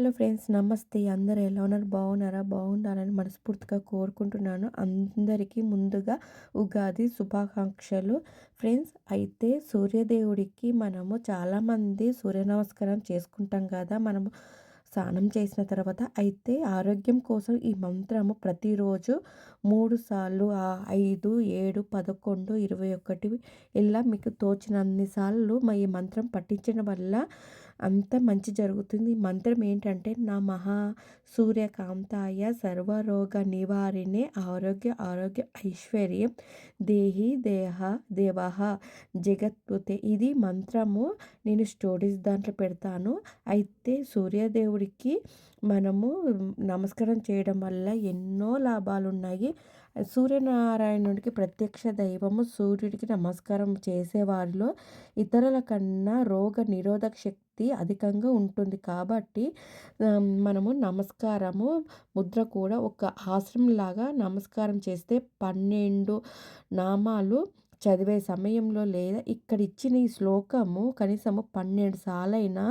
Hello friends నమస్తే. అందరూ ఎలా ఉన్నారు? బాగున్నారా? బాగుండాలని మనస్ఫూర్తిగా కోరుకుంటున్నాను. అందరికీ ముందుగా ఉగాది శుభాకాంక్షలు. ఫ్రెండ్స్ అయితే సూర్యదేవుడికి మనము చాలామంది సూర్య నమస్కారం చేసుకుంటాం కదా. మనము స్నానం చేసిన తర్వాత అయితే ఆరోగ్యం కోసం ఈ మంత్రము ప్రతిరోజు మూడు సార్లు ఐదు ఏడు పదకొండు ఇరవై ఒకటి ఇలా మీకు తోచినన్ని సార్లు మా ఈ మంత్రం పట్టించడం వల్ల అంత మంచి జరుగుతుంది. మంత్రం ఏంటంటే నా మహా సూర్యకాంతాయ సర్వరోగ నివారిణే ఆరోగ్య ఆరోగ్య ఐశ్వర్యం దేహి దేహ దేవహ జగత్పుతే. ఇది మంత్రము. నేను స్టోరీస్ దాంట్లో పెడతాను. అయితే సూర్యదేవుడికి మనము నమస్కారం చేయడం వల్ల ఎన్నో లాభాలు ఉన్నాయి సూర్యనారాయణుడికి ప్రత్యక్ష దైవము సూర్యుడికి నమస్కారం చేసేవారిలో ఇతరుల కన్నా రోగ నిరోధక శక్తి అధికంగా ఉంటుంది. కాబట్టి మనము నమస్కారము ముద్ర కూడా ఒక ఆశ్రమంలాగా నమస్కారం చేస్తే పన్నెండు నామాలు చదివే సమయంలో లేదా ఇక్కడ ఇచ్చిన ఈ శ్లోకము కనీసము పన్నెండు సార్లైనా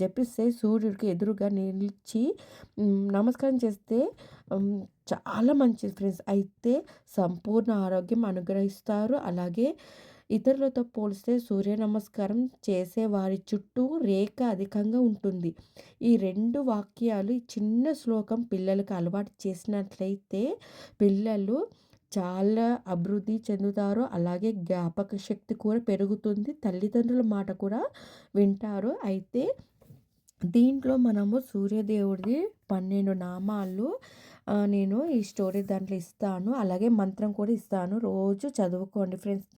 జపిస్తే సూర్యుడికి ఎదురుగా నిలిచి నమస్కారం చేస్తే చాలా మంచిది ఫ్రెండ్స్. అయితే సంపూర్ణ ఆరోగ్యం అనుగ్రహిస్తారు. అలాగే ఇతరులతో పోలిస్తే సూర్య నమస్కారం చేసే వారి చుట్టూ రేఖ అధికంగా ఉంటుంది. ఈ రెండు వాక్యాలు చిన్న శ్లోకం పిల్లలకు అలవాటు చేసినట్లయితే పిల్లలు చాలా అభివృద్ధి చెందుతారు. అలాగే జ్ఞాపక శక్తి కూడా పెరుగుతుంది. తల్లిదండ్రుల మాట కూడా వింటారు. అయితే దీంట్లో మనము సూర్యదేవుడిది పన్నెండు నామాలు నేను ఈ స్టోరీ దాంట్లో ఇస్తాను. అలాగే మంత్రం కూడా ఇస్తాను. రోజు చదువుకోండి ఫ్రెండ్స్.